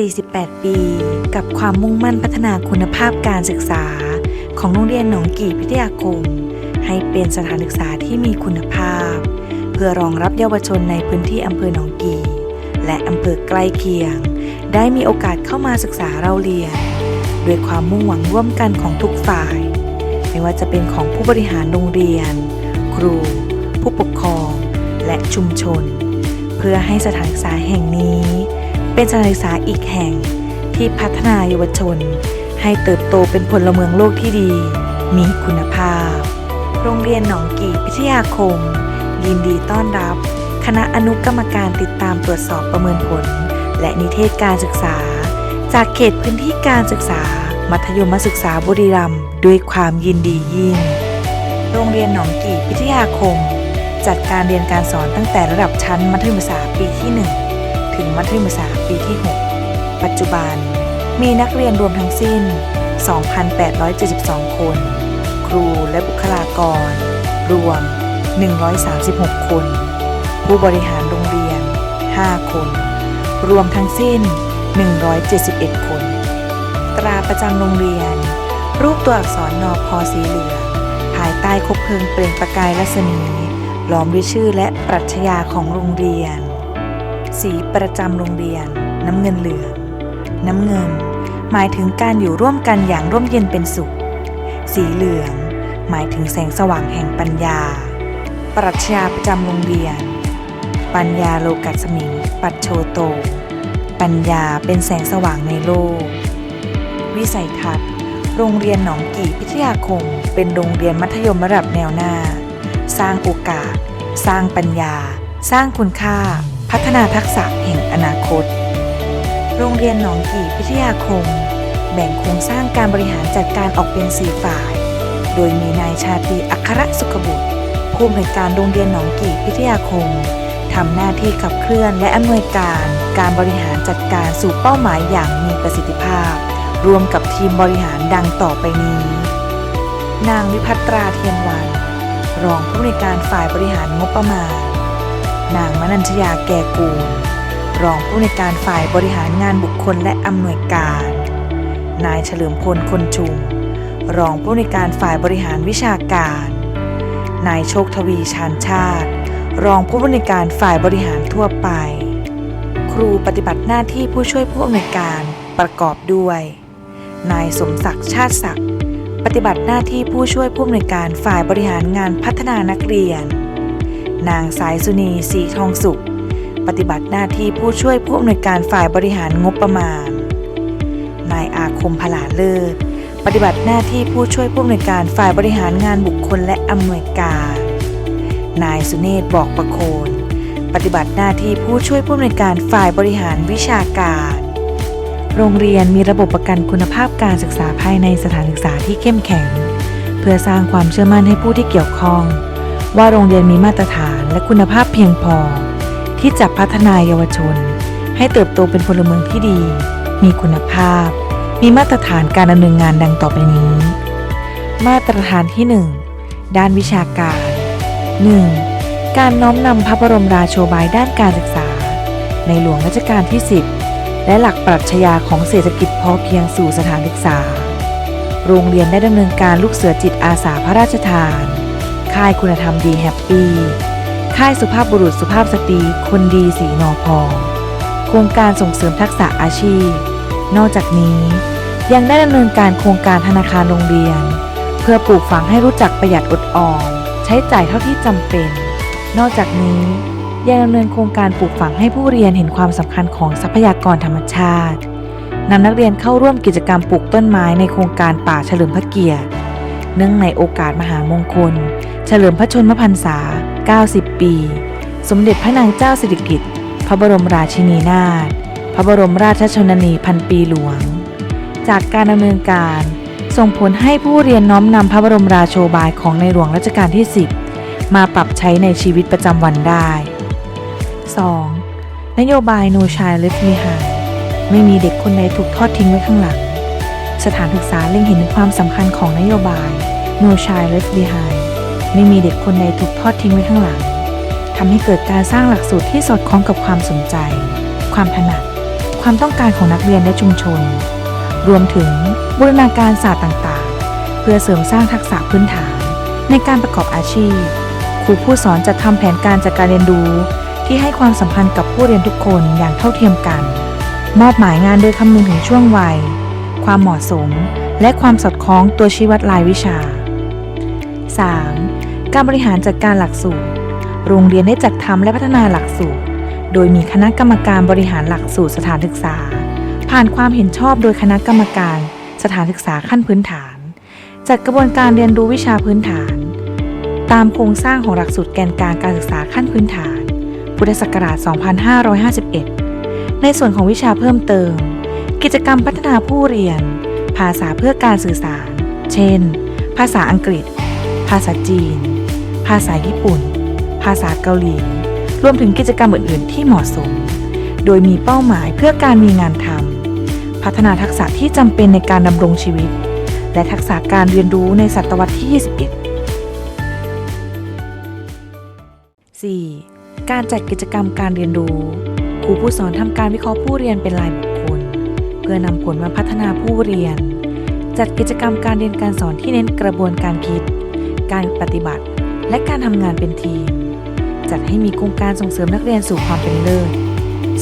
48 ปี กับความมุ่งมั่นพัฒนาคุณภาพการศึกษา ของโรงเรียนหนองกี่พิทยาคม ให้เป็นสถานศึกษาที่มีคุณภาพ เพื่อรองรับเยาวชนในพื้นที่อำเภอหนองกี่ และอำเภอใกล้เคียง ได้มีโอกาสเข้ามาศึกษาเราเรียน ด้วยความมุ่งหวังร่วมกันของทุกฝ่าย ไม่ว่าจะเป็นของผู้บริหารโรงเรียน ครู ผู้ปกครอง และชุมชน เพื่อให้สถานศึกษาแห่งนี้ เป็นสถานศึกษาอีกแห่งที่พัฒนาเยาวชน ให้เติบโตเป็นพลเมืองโลกที่ดี มีคุณภาพ โรงเรียนหนองกี่พิทยาคม ยินดีต้อนรับ คณะอนุกรรมการติดตามตรวจสอบประเมินผล และนิเทศการศึกษา จากเขตพื้นที่การศึกษา มัธยมศึกษาบุรีรัมย์ด้วยความยินดียิ่ง โรงเรียนหนองกี่พิทยาคม จัดการเรียนการสอนตั้งแต่ระดับชั้นมัธยมศึกษาปีที่ 1 ถึงมัธยมศึกษาปีที่ 6 ปัจจุบัน มีนักเรียนรวมทั้งสิ้น 2,872 คน ครูและบุคลากร รวม 136 คน ผู้บริหารโรงเรียน 5 คน รวมทั้งสิ้น 171 คน ตราประจำโรงเรียน รูปตัวอักษรนอพอสีเหลืองภายใต้คบเพลิงเปล่งประกายรัศมีล้อมด้วยชื่อและปรัชญาของโรงเรียน สีประจำโรงเรียน น้ำเงินเหลืองน้ำเงิน หมายถึงการอยู่ร่วมกันอย่างร่มเย็นเป็นสุข สีเหลือง หมายถึงแสงสว่างแห่งปัญญา ปรัชญาประจำโรงเรียน ปัญญาโลกัสมิง ปัจโชโต ปัญญาเป็นแสงสว่างในโลก วิสัยทัศน์ โรงเรียนหนองกี่พิทยาคม เป็นโรงเรียนมัธยมระดับแนวหน้า สร้างโอกาส สร้างปัญญา สร้างคุณค่า พัฒนาทักษะแห่งอนาคต โรงเรียนหนองกี่พิทยาคม แบ่งโครงสร้างการบริหารจัดการออกเป็นสี่ฝ่าย โดยมีนายชาตรีอัครสุขบุตรผู้อำนวยการโรงเรียนหนองกี่พิทยาคมทำหน้าที่ขับเคลื่อนและอำนวยการการบริหารจัดการสู่เป้าหมายอย่างมีประสิทธิภาพ รวมกับทีมบริหารดังต่อไปนี้ นางวิพัตราเทียนวัน รองผู้อำนวยการฝ่ายบริหารงบประมาณ นางมนัญชยาแก่กูล รองผู้อำนการฝ่ายบริหารงานบุคคลและอำนวยการ นายเฉลิมพลคนชุม รองผู้อำนการฝ่ายบริหารวิชาการ นายโชคทวีชาญชาติ รองผู้อำนวยการฝ่ายบริหารทั่วไป ครูปฏิบัติหน้าที่ผู้ช่วยผู้อำนวยการประกอบด้วย นายสมศักดิ์ชาติศักดิ์ปฏิบัติหน้าที่ผู้ช่วยผู้อำนวยการฝ่ายบริหารงานพัฒนานักเรียน นางสายสุนีสีทองสุข ปฏิบัติหน้าที่ผู้ช่วยผู้อำนวยการฝ่ายบริหารงบประมาณ นายอาคมพลาเลิศ ปฏิบัติหน้าที่ผู้ช่วยผู้อำนวยการฝ่ายบริหารงานบุคคลและอำนวยการ นายสุเนศบอกประโคนปฏิบัติหน้าที่ผู้ช่วยผู้อำนวยการฝ่ายบริหารวิชาการ โรงเรียนมีระบบประกันคุณภาพการศึกษาภายในสถานศึกษาที่เข้มแข็ง เพื่อสร้างความเชื่อมั่นให้ผู้ที่เกี่ยวข้อง ว่าโรงเรียนมีมาตรฐานและคุณภาพเพียงพอ ที่จะพัฒนายเยาวชน ให้เติบโตเป็นพลเมืองที่ดี มีคุณภาพ มีมาตรฐานการดำเนินงานดังต่อไปนี้ มาตรฐานที่ 1 ด้านวิชาการ 1. การน้อมนำพระบรมราโชบายด้านการศึกษา ในหลวงรัชกาลที่ 10 และหลักปรัชญาของเศรษฐกิจพอเพียงสู่สถานศึกษา โรงเรียนได้ดำเนินการลูกเสือจิตอาสาพระราชทาน ค่ายคุณธรรมดีแฮปปี้ ค่ายสุภาพบุรุษสุภาพสตรี คนดีสีนอพอโครงการส่งเสริมทักษะอาชีพ นอกจากนี้ยังได้ดำเนินการโครงการธนาคารโรงเรียน เพื่อปลูกฝังให้รู้จักประหยัดอดออมใช้จ่ายเท่าที่จำเป็น นอกจากนี้ยังดำเนินโครงการปลูกฝังให้ผู้เรียนเห็นความสำคัญของทรัพยากรธรรมชาตินำนักเรียนเข้าร่วมกิจกรรมปลูกต้นไม้ในโครงการป่าเฉลิมพระเกียรติ เนื่องในโอกาสมหามงคล เฉลิมพระชนมพรรษา 90 ปี สมเด็จพระนางเจ้าสิริกิติ์พระบรมราชินีนาถ พระบรมราชชนนีพันปีหลวง จากการดำเนินการส่งผลให้ผู้เรียนน้อมนำพระบรมราโชบายของในหลวงรัชกาลที่ 10 มาปรับใช้ในชีวิตประจำวันได้ 2. นโยบาย No Child Left Behind ไม่มีเด็กคนใดถูกทอดทิ้งไว้ข้างหลัง สถานศึกษาเล็งเห็นความสำคัญของนโยบาย No Child Left Behind ไม่มีเด็กคนใดถูกทอดทิ้งไว้ข้างหลังทำให้เกิดการสร้างหลักสูตรที่สอดคล้องกับความสนใจ ความถนัด ความต้องการของนักเรียนและชุมชน รวมถึงบูรณาการศาสตร์ต่างๆ เพื่อเสริมสร้างทักษะพื้นฐาน ในการประกอบอาชีพ ครูผู้สอนจะทำแผนการจัดการเรียนรู้ ที่ให้ความสัมพันธ์กับผู้เรียนทุกคนอย่างเท่าเทียมกัน มอบหมายงานโดยคำนึงถึงช่วงวัย ความเหมาะสม และความสอดคล้องตัวชี้วัดรายวิชา 3. การบริหารจัดการหลักสูตร โรงเรียนได้จัดทำและพัฒนาหลักสูตร โดยมีคณะกรรมการบริหารหลักสูตรสถานศึกษา ผ่านความเห็นชอบโดยคณะกรรมการ สถานศึกษาขั้นพื้นฐาน จัดกระบวนการเรียนรู้วิชาพื้นฐาน ตามโครงสร้างของหลักสูตรแกนกลางการศึกษาขั้นพื้นฐาน พุทธศักราช 2551 ในส่วนของวิชาเพิ่มเติม กิจกรรมพัฒนาผู้เรียน ภาษาเพื่อการสื่อสาร เช่น ภาษาอังกฤษ ภาษาจีนาษาญี่ปุ่น ภาษาเกาหลี รวมถึงกิจกรรมอื่น ๆ ที่เหมาะสม โดยมีเป้าหมายเพื่อการมีงานทำ พัฒนาทักษะที่จำเป็นในการดำรงชีวิต และทักษะการเรียนรู้ในศตวรรษที่ 21 4. การจัดกิจกรรมการเรียนรู้ครูผู้สอนทำการวิเคราะห์ผู้เรียนเป็นรายบุคคล เพื่อนำผลมาพัฒนาผู้เรียน จัดกิจกรรมการเรียนการสอนที่เน้นกระบวนการคิด การปฏิบัติ และการทำงานเป็นทีม จัดให้มีโครงการส่งเสริมนักเรียนสู่ความเป็นเลิศ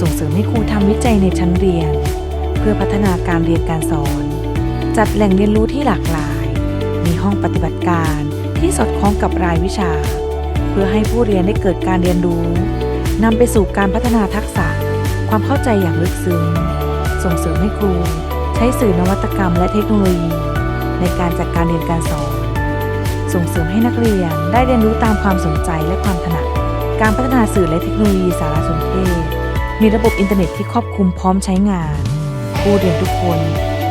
ส่งเสริมให้ครูทำวิจัยในชั้นเรียน เพื่อพัฒนาการเรียนการสอน จัดแหล่งเรียนรู้ที่หลากหลาย มีห้องปฏิบัติการที่สอดคล้องกับรายวิชา เพื่อให้ผู้เรียนได้เกิดการเรียนรู้นำไปสู่การพัฒนาทักษะ ความเข้าใจอย่างลึกซึ้ง ส่งเสริมให้ครู ใช้สื่อนวัตกรรมและเทคโนโลยี ในการจัดการเรียนการสอน ส่งเสริมให้นักเรียนได้เรียนรู้ตามความสนใจและความถนัด การพัฒนาสื่อและเทคโนโลยีสารสนเทศ มีระบบอินเทอร์เน็ตที่ครอบคลุมพร้อมใช้งาน ผู้เรียนทุกคน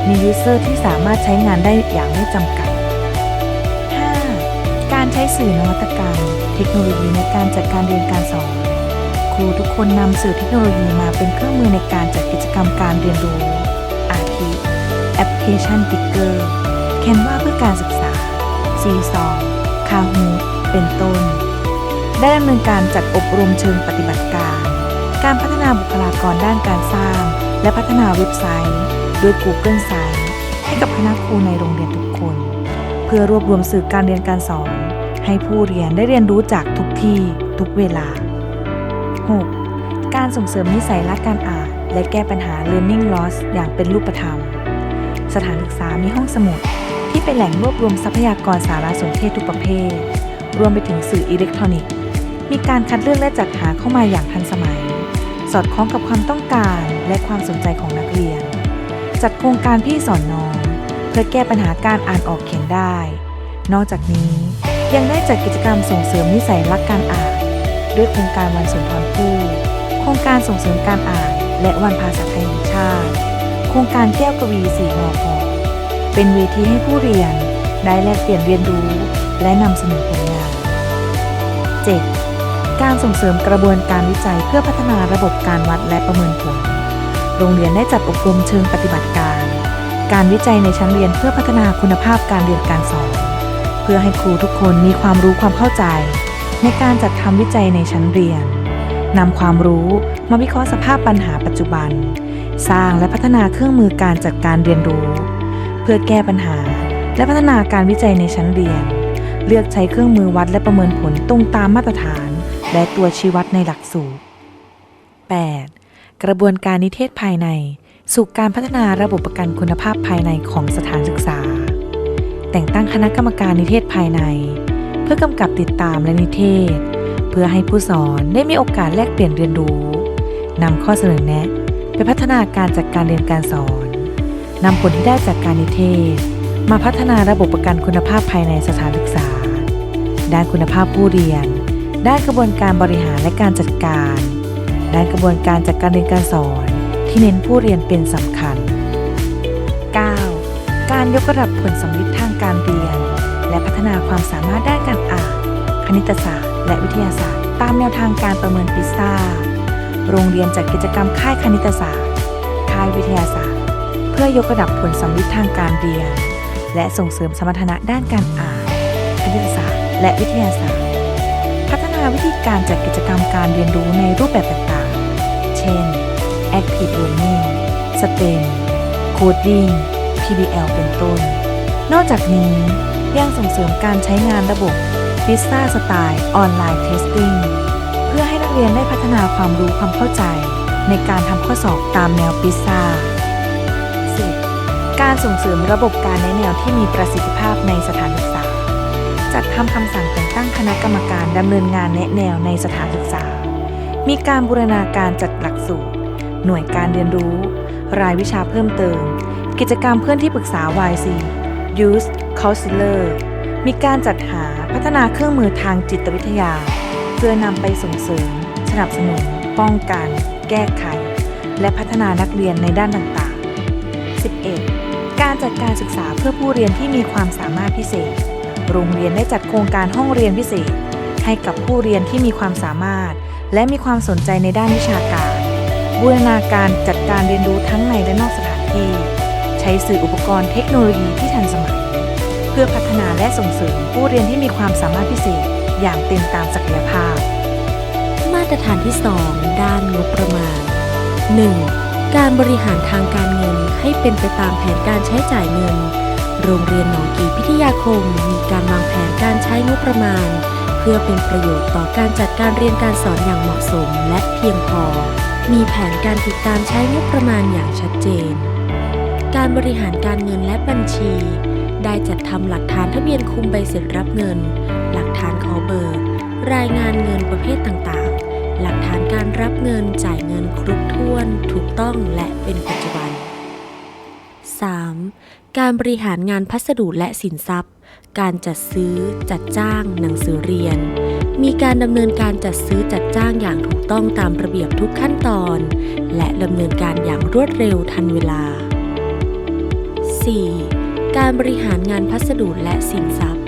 มียูเซอร์ที่สามารถใช้งานได้อย่างไม่จำกัด 5. การใช้สื่อนวัตกรรม เทคโนโลยีในการจัดการเรียนการสอน ครูทุกคนนำสื่อเทคโนโลยีมาเป็นเครื่องมือในการจัดกิจกรรมการเรียนรู้อาทิแอปพลิเคชันติ๊กเกอร์แคนวาเพื่อการศึกษา ซีซอคาฮูเป็นต้น ได้ดำเนินการจัดอบรมเชิงปฏิบัติการ การพัฒนาบุคลากรด้านการสร้าง และพัฒนาเว็บไซต์ด้วย Google Sites ให้กับคณะครูในโรงเรียนทุกคน เพื่อรวบรวมสื่อการเรียนการสอน ให้ผู้เรียนได้เรียนรู้จากทุกที่ทุกเวลา 6. การส่งเสริมนิสัยรักการอ่าน และแก้ปัญหา learning loss อย่างเป็นรูปธรรม สถานศึกษามีห้องสมุด ที่เป็นแหล่งรวบรวมทรัพยากรสารสนเทศทุกประเภท รวมไปถึงสื่ออิเล็กทรอนิกส์ มีการคัดเลือกและจัดหาเข้ามาอย่างทันสมัย สอดคล้องกับความต้องการและความสนใจของนักเรียน จัดโครงการพี่สอนน้อง เพื่อแก้ปัญหาการอ่านออกเขียนได้ นอกจากนี้ยังได้จัดกิจกรรมส่งเสริมนิสัยรักการอ่าน ด้วยโครงการวันสุนทรภู่โครงการส่งเสริมการอ่าน และวันภาษาไทยแห่งชาติ โครงการแก้วกวีสีมอพอ เป็นเวทีให้ผู้เรียน ได้แลกเปลี่ยนเรียนรู้ และนำเสนอผลงาน 7. การส่งเสริมกระบวนการวิจัยเพื่อพัฒนาระบบการวัดและประเมินผล โรงเรียนได้จัดอบรมเชิงปฏิบัติการ การวิจัยในชั้นเรียนเพื่อพัฒนาคุณภาพการเรียนการสอน เพื่อให้ครูทุกคนมีความรู้ความเข้าใจ ในการจัดทำวิจัยในชั้นเรียนนำความรู้มาวิเคราะห์สภาพปัญหาปัจจุบัน สร้างและพัฒนาเครื่องมือการจัดการเรียนรู้ พื่อแก้ปัญหา และพัฒนาการวิจัยในชั้นเรียน เลือกใช้เครื่องมือวัดและประเมินผลตรงตามมาตรฐาน และตัวชี้วัดในหลักสูตร 8. กระบวนการนิเทศภายใน สู่การพัฒนาระบบประกันคุณภาพภายในของสถานศึกษา แต่งตั้งคณะกรรมการนิเทศภายใน เพื่อกำกับติดตามและนิเทศ เพื่อให้ผู้สอนได้มีโอกาสแลกเปลี่ยนเรียนรู้นำข้อเสนอแนะ ไปพัฒนาการจัดการเรียนการสอน นำผลที่ได้จากการนิเทศ มาพัฒนาระบบประกันคุณภาพภายในสถานศึกษา ด้านคุณภาพผู้เรียน ด้านกระบวนการบริหารและการจัดการ ด้านกระบวนการจัดการเรียนการสอน ที่เน้นผู้เรียนเป็นสำคัญ 9. การยกระดับผลสำลิดทางการเรียน และพัฒนาความสามารถด้านการอ่าน คณิตศาสตร์ และวิทยาศาสตร์ ตามแนวทางการประเมินพิซซ่า โรงเรียนจัดกิจกรรมค่ายคณิตศาสตร์ ค่ายวิทยาศาสตร์ พื่อยกระดับผลสำลิดทางการเรียน และส่งเสริมสมรรถนะด้านการอ่านคณิตศาสตร์ และวิทยาศาสตร์ พัฒนาวิธีการจัดกิจกรรมการเรียนรู้ในรูปแบบต่างๆ เช่น Active Learning STEM Coding PBL เป็นต้น นอกจากนี้ยังส่งเสริมการใช้งานระบบ PISA สไตล์ออนไลน์ Testing เพื่อให้นักเรียนได้พัฒนาความรู้ความเข้าใจ ในการทำข้อสอบตามแนว PISA การส่งเสริมระบบการแนะแนวที่มีประสิทธิภาพในสถานศึกษา จัดทำคำสั่งแต่งตั้งคณะกรรมการดำเนินงานแนะแนวในสถานศึกษา มีการบูรณาการจัดหลักสูตร หน่วยการเรียนรู้ รายวิชาเพิ่มเติม กิจกรรมเพื่อนที่ปรึกษา YC Youth Counselor มีการจัดหาพัฒนาเครื่องมือทางจิตวิทยา เพื่อนำไปส่งเสริม สนับสนุน ป้องกัน แก้ไข และพัฒนานักเรียนในด้านต่างๆ 11. จัดการศึกษาเพื่อผู้เรียนที่มีความสามารถพิเศษ โรงเรียนได้จัดโครงการห้องเรียนพิเศษ ให้กับผู้เรียนที่มีความสามารถ และมีความสนใจในด้านวิชาการ บูรณาการจัดการเรียนรู้ทั้งในและนอกสถานที่ ใช้สื่ออุปกรณ์เทคโนโลยีที่ทันสมัย เพื่อพัฒนาและส่งเสริมผู้เรียนที่มีความสามารถพิเศษ อย่างเต็มตามศักยภาพ มาตรฐานที่ 2 ด้านงบประมาณ 1. การบริหารทางการเงินให้เป็นไปตามแผนการใช้จ่ายเงิน โรงเรียนหนองกีพิทยาคม มีการวางแผนการใช้งบประมาณ เพื่อเป็นประโยชน์ต่อการจัดการเรียนการสอนอย่างเหมาะสมและเพียงพอ มีแผนการติดตามใช้งบประมาณอย่างชัดเจน การบริหารการเงินและบัญชี ได้จัดทำหลักฐานทะเบียนคุมใบเสร็จรับเงิน หลักฐานขอเบิกรายงานเงินประเภทต่างๆ หลักฐานการรับเงินจ่ายเงินครบถ้วนถูกต้องและเป็นปัจจุบัน 3. การบริหารงานพัสดุและสินทรัพย์ การจัดซื้อ จัดจ้าง หนังสือเรียน มีการดำเนินการจัดซื้อจัดจ้างอย่างถูกต้องตามระเบียบทุกขั้นตอน และดำเนินการอย่างรวดเร็วทันเวลา 4. การบริหารงานพัสดุและสินทรัพย์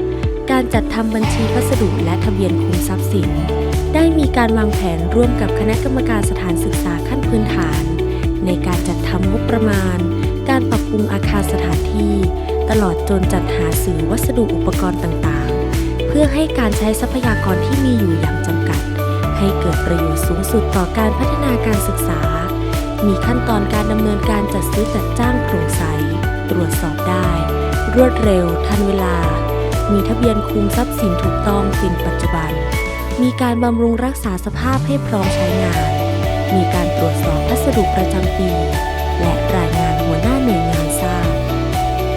การจัดทำบัญชีพัสดุและทะเบียนคุมทรัพย์สิน ได้มีการวางแผนร่วมกับคณะกรรมการสถานศึกษาขั้นพื้นฐาน ในการจัดทำงบประมาณ การปรับปรุงอาคารสถานที่ ตลอดจนจัดหาสื่อวัสดุอุปกรณ์ต่างๆ เพื่อให้การใช้ทรัพยากรที่มีอยู่อย่างจำกัด ให้เกิดประโยชน์สูงสุดต่อการพัฒนาการศึกษา มีขั้นตอนการดำเนินการจัดซื้อจัดจ้างโปร่งใส ตรวจสอบได้ รวดเร็ว ทันเวลา มีทะเบียนคุมทรัพย์สินถูกต้องเป็นปัจจุบัน มีการบำรุงรักษาสภาพให้พร้อมใช้งาน มีการตรวจสอบพัสดุประจำปี และรายงานหัวหน้าหน่วยงานทราบ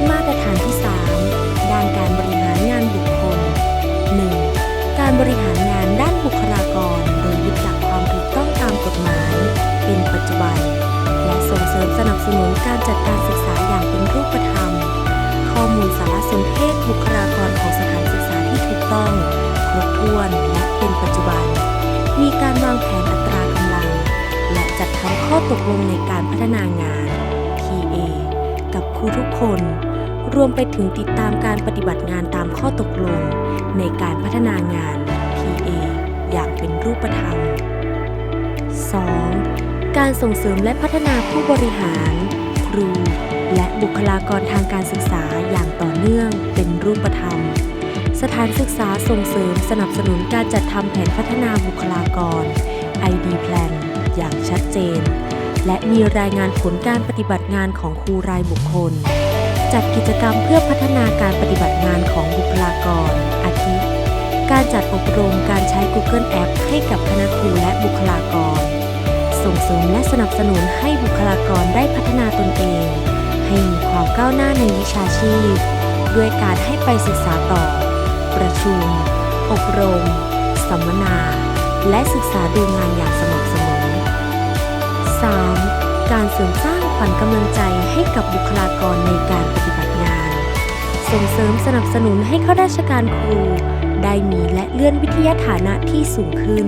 มาตรฐานที่ 3 ด้านการบริหารงานบุคคล 1. การบริหารงานด้านบุคลากร โดยยึดหลักความถูกต้องตามกฎหมาย เป็นปัจจุบัน และส่งเสริมสนับสนุนการจัดการศึกษาอย่างเป็นรูปธรรม ข้อมูลสารสนเทศบุคลากรของสถานศึกษาที่ถูกต้อง ครบถ้วนและเป็นปัจจุบัน มีการวางแผนอัตรากำลัง และจัดทำข้อตกลงในการพัฒนางาน PA กับครูทุกคน รวมไปถึงติดตามการปฏิบัติงานตามข้อตกลง ในการพัฒนางาน PA อย่างเป็นรูปธรรม 2. การส่งเสริมและพัฒนาผู้บริหาร ครู และบุคลากรทางการศึกษาอย่างต่อเนื่องเป็นรูปธรรม สถานศึกษาส่งเสริมสนับสนุนการจัดทำแผนพัฒนาบุคลากร ID Plan อย่างชัดเจน และมีรายงานผลการปฏิบัติงานของครูรายบุคคล จัดกิจกรรมเพื่อพัฒนาการปฏิบัติงานของบุคลากร อาทิ การจัดอบรมการใช้ Google App ให้กับคณะครูและบุคลากร ส่งเสริมและสนับสนุนให้บุคลากรได้พัฒนาตนเอง ให้มีความก้าวหน้าในวิชาชีพ ด้วยการให้ไปศึกษาต่อ ประชุม อบรม สัมมนา และศึกษาดูงานอย่างสม่ำเสมอ 3. การเสริมสร้างขวัญกำลังใจให้กับบุคลากรในการปฏิบัติงาน ส่งเสริมสนับสนุนให้ข้าราชการครู ได้มีและเลื่อนวิทยาฐานะที่สูงขึ้น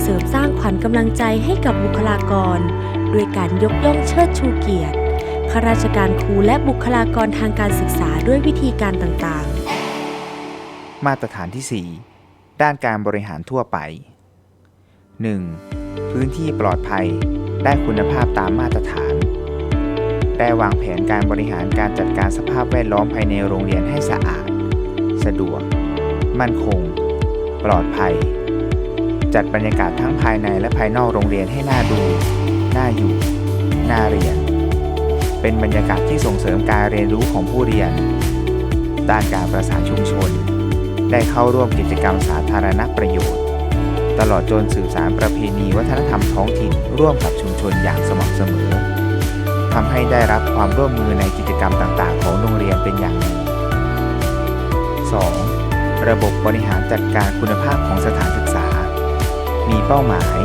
เสริมสร้างขวัญกำลังใจให้กับบุคลากร ด้วยการยกย่องเชิดชูเกียรติข้าราชการครูและบุคลากรทางการศึกษาด้วยวิธีการต่างๆ มาตรฐานที่ 4 ด้านการบริหารทั่วไป 1. พื้นที่ปลอดภัยได้คุณภาพตามมาตรฐาน ได้วางแผนการบริหารการจัดการสภาพแวดล้อมภายในโรงเรียนให้สะอาด สะดวก มั่นคง ปลอดภัย จัดบรรยากาศทั้งภายในและภายนอกโรงเรียนให้น่าดู น่าอยู่ น่าเรียน เป็นบรรยากาศที่ส่งเสริมการเรียนรู้ของผู้เรียน ด้านการประสานชุมชน ได้เข้าร่วมกิจกรรมสาธารณประโยชน์ ตลอดจนสื่อสารประเพณีวัฒนธรรมท้องถิ่นร่วมกับชุมชนอย่างสม่ำเสมอทำให้ได้รับความร่วมมือในกิจกรรมต่างๆ ของโรงเรียนเป็นอย่างดี 2. ระบบบริหารจัดการคุณภาพของสถานศึกษา มีเป้าหมาย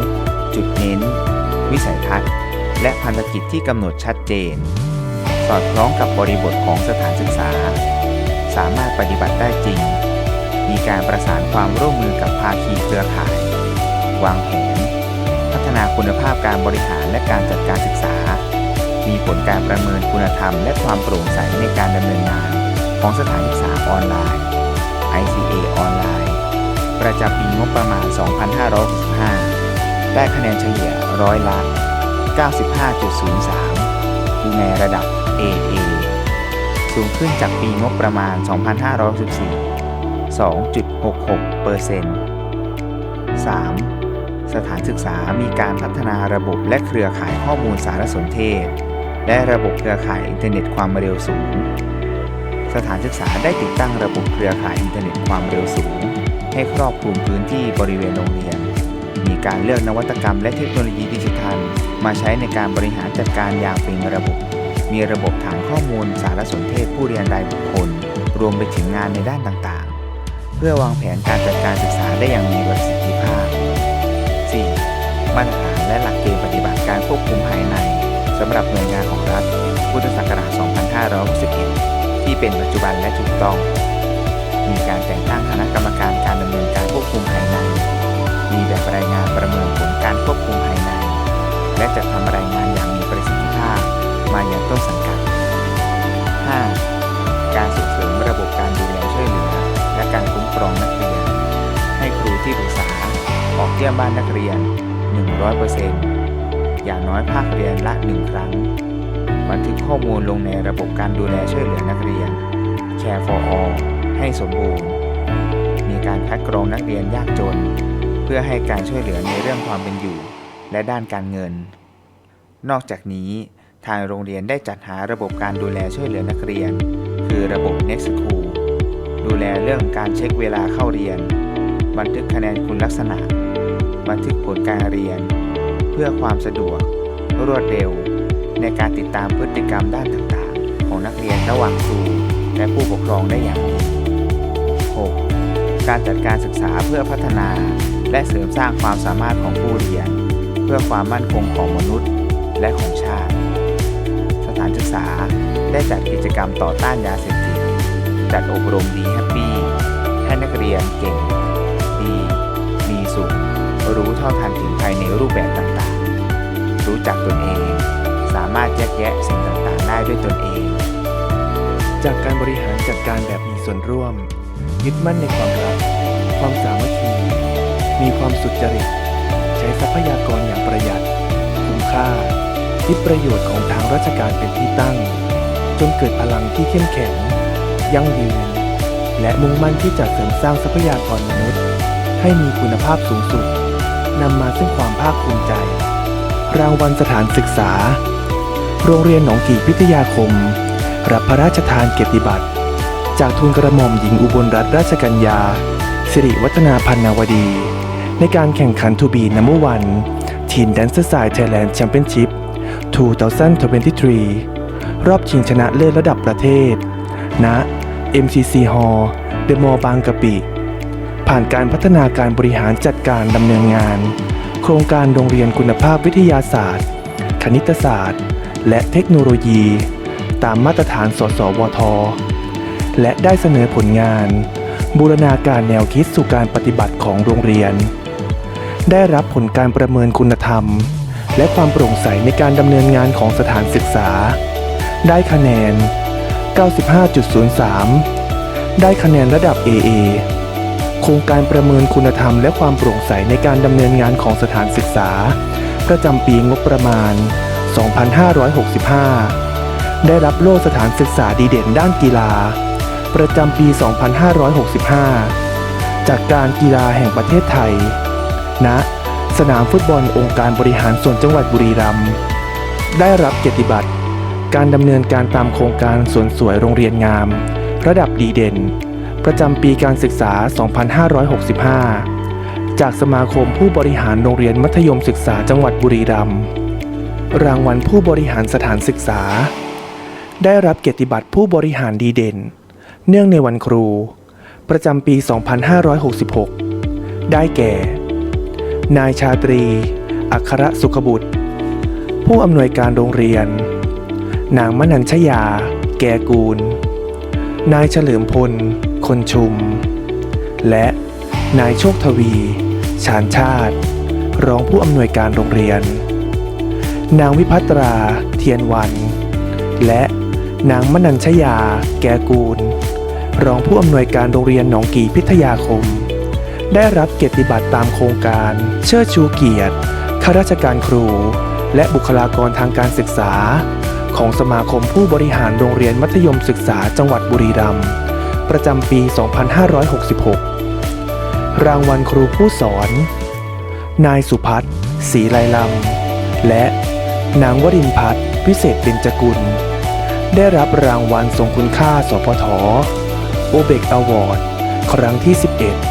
จุดเน้น วิสัยทัศน์ และพันธกิจที่กำหนดชัดเจน สอดคล้องกับบริบทของสถานศึกษา สามารถปฏิบัติได้จริง มีการประสานความร่วมมือกับภาคีเครือข่าย วางแผน พัฒนาคุณภาพการบริหารและการจัดการศึกษา มีผลการประเมินคุณธรรม และความโปร่งใสในการดำเนินงาน ของสถานศึกษาออนไลน์ ICA ออนไลน์ ประจำปีงบประมาณ 2565 ได้คะแนนเฉลี่ยร้อยละ 95.03 อยู่ในระดับ AA สูงขึ้นจากปีงบประมาณ 2564 2.66เปอร์เซ็นต์ 3. สถานศึกษามีการพัฒนาระบบและเครือข่ายข้อมูลสารสนเทศ และระบบเครือข่ายอินเทอร์เน็ตความเร็วสูง สถานศึกษาได้ติดตั้งระบบเครือข่ายอินเทอร์เน็ตความเร็วสูง ให้ครอบคลุมพื้นที่บริเวณโรงเรียน มีการเลือกนวัตกรรมและเทคโนโลยีดิจิทัล มาใช้ในการบริหารจัดการอย่างเป็นระบบ มีระบบฐานข้อมูลสารสนเทศผู้เรียนรายบุคคล รวมไปถึงงานในด้านต่างๆ พื่อวางแผนการจัดการศึกษาได้อย่างมีประสิทธิภาพ 4. มาตรฐานและหลักเกณฑ์ปฏิบัติการควบคุมภายในสำหรับหน่วยงานของรัฐ พุทธศักราช 2561 ที่เป็นปัจจุบันและถูกต้อง มีการแต่งตั้งคณะกรรมการการดำเนินการควบคุมภายใน มีแบบรายงานประเมินผลการควบคุมภายใน และจัดทำรายงานอย่างมีประสิทธิภาพ มาอยังต้นสังกัด 5. การส่งเสริมระบบการดูแลช่วยเหลือ การคุ้มครองนักเรียน ให้ครูที่ปรึกษาออกเยี่ยมบ้านนักเรียน 100%อย่างน้อยภาคเรียนละ 1 ครั้ง บันทึกข้อมูลลงในระบบการดูแลช่วยเหลือนักเรียน Care for All ให้สมบูรณ์ มีการคัดกรองนักเรียนยากจน เพื่อให้การช่วยเหลือในเรื่องความเป็นอยู่ และด้านการเงิน นอกจากนี้ทางโรงเรียนได้จัดหาระบบการดูแลช่วยเหลือนักเรียน คือระบบ Next School ดูแลเรื่องการเช็คเวลาเข้าเรียน บันทึกคะแนนคุณลักษณะ บันทึกผลการเรียน เพื่อความสะดวก รวดเร็ว ในการติดตามพฤติกรรมด้านต่างๆ ของนักเรียนระหว่างครูและผู้ปกครองได้อย่างดี 6. การจัดการศึกษาเพื่อพัฒนา และเสริมสร้างความสามารถของผู้เรียน เพื่อความมั่นคงของมนุษย์ และของชาติ สถานศึกษาได้จัดกิจกรรมต่อต้านยาเสพติด จัดอบรมดีแฮปปี้ให้นักเรียนเก่ง ดี มีสุข รู้เท่าทันถึงภัยในรูปแบบต่างๆ รู้จักตนเอง สามารถแยกแยะสิ่งต่างๆ ได้ด้วยตนเอง จากการบริหารจัดการแบบมีส่วนร่วม ยึดมั่นในความรัก ความสามัคคี มีความสุจริต ใช้ทรัพยากรอย่างประหยัด คุ้มค่าคิดประโยชน์ของทางราชการเป็นที่ตั้ง จนเกิดพลังที่เข้มแข็ง ยั่งยืน และมุ่งมั่นที่จะเสริมสร้างทรัพยากรมนุษย์ ให้มีคุณภาพสูงสุดนำมาซึ่งความภาคภูมิใจ รางวัลสถานศึกษา โรงเรียนหนองกี่พิทยาคม รับพระราชทานเกียรติบัตร จากทุนกระหม่อมหญิงอุบลรัตนราชกัญญา สิริวัฒนาพันนาวดี ในการแข่งขันทูบีนัมเบอร์วันทีมแดนเซอร์สายไทยแลนด์แชมเปี้ยนชิพ2023 รอบชิงชนะเลิศระดับประเทศ ณ MCC Hall เดอะมอลล์บางกะปิ ผ่านการพัฒนาการบริหารจัดการดำเนินงาน โครงการโรงเรียนคุณภาพวิทยาศาสตร์ คณิตศาสตร์ และเทคโนโลยี ตามมาตรฐานสสวท และได้เสนอผลงาน บูรณาการแนวคิดสู่การปฏิบัติของโรงเรียน ได้รับผลการประเมินคุณธรรม และความโปร่งใสในการดำเนินงานของสถานศึกษา ได้คะแนน 95.03 ได้คะแนนระดับ AA โครงการประเมินคุณธรรมและความโปร่งใสในการดำเนินงานของสถานศึกษา ประจำปีงบประมาณ 2565 ได้รับโล่สถานศึกษาดีเด่นด้านกีฬา ประจำปี 2565 จากการกีฬาแห่งประเทศไทยณสนามฟุตบอลองค์การบริหารส่วนจังหวัดบุรีรัมย์ได้รับเกียรติบัตร การดำเนินการตามโครงการสวนสวยโรงเรียนงาม ระดับดีเด่น ประจำปีการศึกษา 2565 จากสมาคมผู้บริหารโรงเรียนมัธยมศึกษาจังหวัดบุรีรัมย์รางวัลผู้บริหารสถานศึกษา ได้รับเกียรติบัตรผู้บริหารดีเด่น เนื่องในวันครู ประจำปี 2566 ได้แก่ นายชาตรี อัครสุขบุตร ผู้อำนวยการโรงเรียน นางมนัญชยา แกกูล นายเฉลิมพล คนชุม และนายโชคทวี ชาญชาติ รองผู้อำนวยการโรงเรียน นางวิพัตรา เทียนวัน และนางมนัญชยา แกกูล รองผู้อำนวยการโรงเรียนหนองกีพิทยาคม ได้รับเกียรติบัตรตามโครงการเชิดชูเกียรติข้าราชการครู และบุคลากรทางการศึกษา ของสมาคมผู้บริหารโรงเรียนมัธยมศึกษาจังหวัดบุรีรัมย์ประจำปี 2566 รางวัลครูผู้สอน นายสุพัฒน์ศรีไลลำ และนางวรินพัฒน์วิเศษเบญจกุล ได้รับรางวัลทรงคุณค่าสพทโอเบกอวอร์ดครั้งที่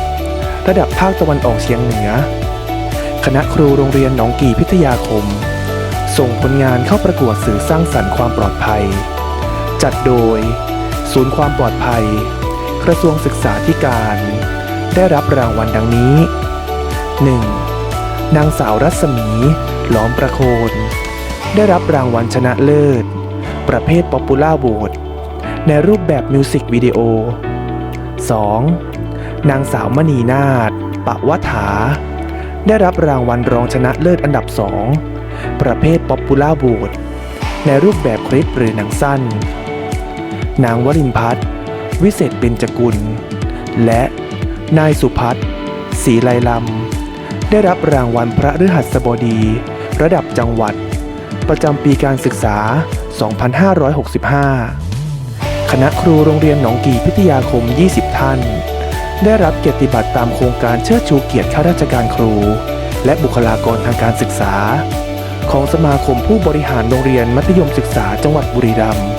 11 ระดับภาคตะวันออกเฉียงเหนือ คณะครูโรงเรียนหนองกี่พิทยาคม ส่งผลงานเข้าประกวดสื่อสร้างสรรค์ความปลอดภัย จัดโดย ศูนย์ความปลอดภัย กระทรวงศึกษาธิการ ได้รับรางวัลดังนี้ 1. นางสาวรัศมี หลอมประโคน ได้รับรางวัลชนะเลิศ ประเภทป๊อปปูล่าโหวตในรูปแบบมิวสิกวิดีโอ 2. นางสาวมณีนาฏปะวัฐา ได้รับรางวัลรองชนะเลิศอันดับ2 ประเภทป๊อปปูล่าโหวตในรูปแบบคลิปหรือหนังสั้น นางวรินพัฒน์วิเศษเบญจกุล และนายสุพัฒน์ศรีไลลำ ได้รับรางวัลพระฤหัสบดี ระดับจังหวัด ประจำปีการศึกษา 2565 คณะครูโรงเรียนหนองกี่พิทยาคม 20 ท่าน ได้รับเกียรติบัตรตามโครงการเชิดชูเกียรติข้าราชการครู และบุคลากรทางการศึกษา ของสมาคมผู้บริหารโรงเรียนมัธยมศึกษาจังหวัดบุรีรัมย์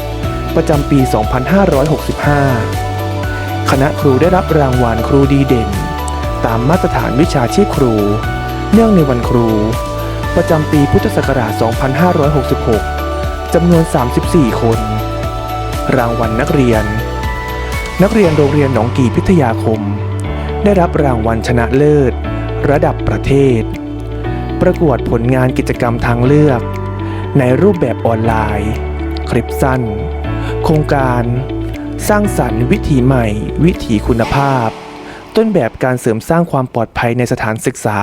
ประจำปี 2565 คณะครูได้รับรางวัลครูดีเด่น ตามมาตรฐานวิชาชีพครู เนื่องในวันครู ประจำปีพุทธศักราช 2566 จำนวน 34 คน รางวัลนักเรียน นักเรียนโรงเรียนหนองกี่พิทยาคม ได้รับรางวัลชนะเลิศ ระดับประเทศ ประกวดผลงานกิจกรรมทางเลือก ในรูปแบบออนไลน์ คลิปสั้น โครงการ สร้างสรรค์วิถีใหม่ วิถีคุณภาพ ต้นแบบการเสริมสร้างความปลอดภัยในสถานศึกษา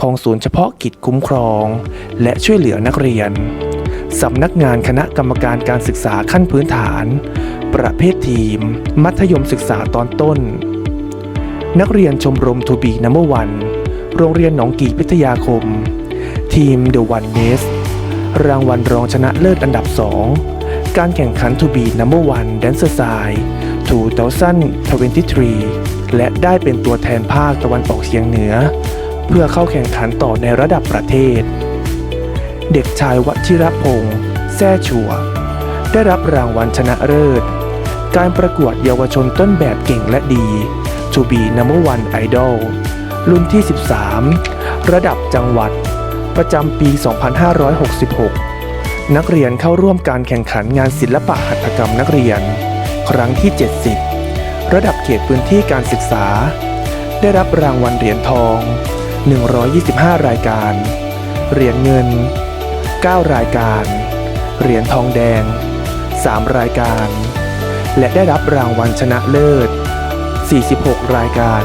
ของศูนย์เฉพาะกิจคุ้มครอง และช่วยเหลือนักเรียนสำนักงานคณะกรรมการการศึกษาขั้นพื้นฐาน ประเภททีม มัธยมศึกษาตอนต้น นักเรียนชมรมทูบีนัมเบอร์วัน โรงเรียนหนองกี่พิทยาคม ทีม The One Nest รางวัลรองชนะเลิศอันดับ 2 การแข่งขันทูบีนัมเบอร์วันแดนเซอร์ไซ2023 และได้เป็นตัวแทนภาคตะวันออกเฉียงเหนือ เพื่อเข้าแข่งขันต่อในระดับประเทศ เด็กชายวชิรพงษ์แซ่ชัว ได้รับรางวัลชนะเลิศ การประกวดเยาวชนต้นแบบเก่งและดี To be number one idol รุ่นที่ 13 ระดับจังหวัด ประจำปี 2566 นักเรียนเข้าร่วมการแข่งขันงานศิลปะหัตถกรรมนักเรียน ครั้งที่ 70 ระดับเขตพื้นที่การศึกษา ได้รับรางวัลเหรียญทอง 125 รายการ เหรียญเงิน 9 รายการ เหรียญทองแดง 3 รายการ และได้รับรางวัลชนะเลิศ 46 รายการ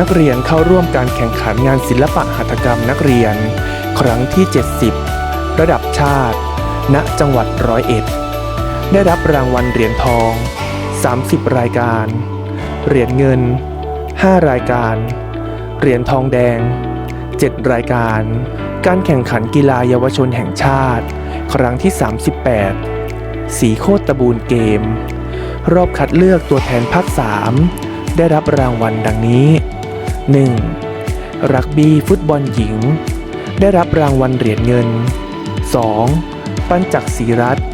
นักเรียนเข้าร่วมการแข่งขันงานศิลปะหัตถกรรมนักเรียน ครั้งที่ 70 ระดับชาติ ณ จังหวัดร้อยเอ็ด ได้รับรางวัลเหรียญทอง 30 รายการ เหรียญเงิน 5 รายการ เหรียญทองแดง 7 รายการ การแข่งขันกีฬาเยาวชนแห่งชาติ ครั้งที่ 38 สีโคตรตะบูนเกม รอบคัดเลือกตัวแทนภาค 3 ได้รับรางวัลดังนี้ 1. รักบี้ฟุตบอลหญิง ได้รับรางวัลเหรียญเงิน 2. ปปัญจักศีรัตน์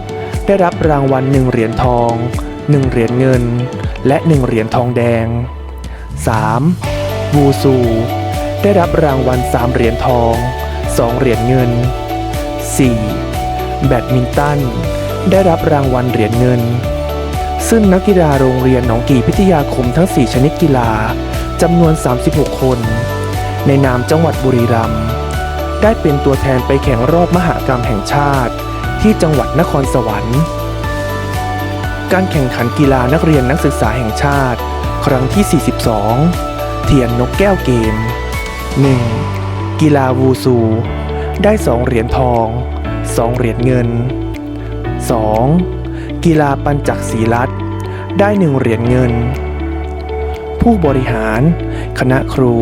ได้รับรางวัล1เหรียญทอง 1 เหรียญเงิน และ 1 เหรียญทองแดง 3. วูซู ได้รับรางวัล 3 เหรียญทอง 2 เหรียญเงิน 4. แบดมินตัน ได้รับรางวัลเหรียญเงิน ซึ่งนักกีฬาโรงเรียนหนองกี่พิทยาคมทั้ง 4 ชนิดกีฬา จำนวน 36 คน ในนามจังหวัดบุรีรัมย์ได้เป็นตัวแทนไปแข่งรอบมหากรรมแห่งชาติ ที่จังหวัดนครสวรรค์ การแข่งขันกีฬานักเรียนนักศึกษาแห่งชาติ ครั้งที่ 42 เทียนนกแก้วเกม 1. กีฬาวูซู ได้ 2 เหรียญทอง 2 เหรียญเงิน 2. กีฬาปัญจักศีรัตน์ได้ 1 เหรียญเงิน ผู้บริหาร คณะครู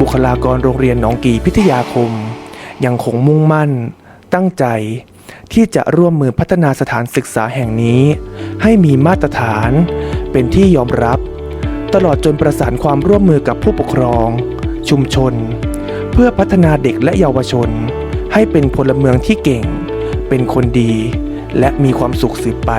บุคลากรโรงเรียนหนองกีพิทยาคม ยังคงมุ่งมั่น ตั้งใจ ที่จะร่วมมือพัฒนาสถานศึกษาแห่งนี้ ให้มีมาตรฐาน เป็นที่ยอมรับ ตลอดจนประสานความร่วมมือกับผู้ปกครอง ชุมชน เพื่อพัฒนาเด็กและเยาวชน ให้เป็นพลเมืองที่เก่ง เป็นคนดี และมีความสุขสืบไป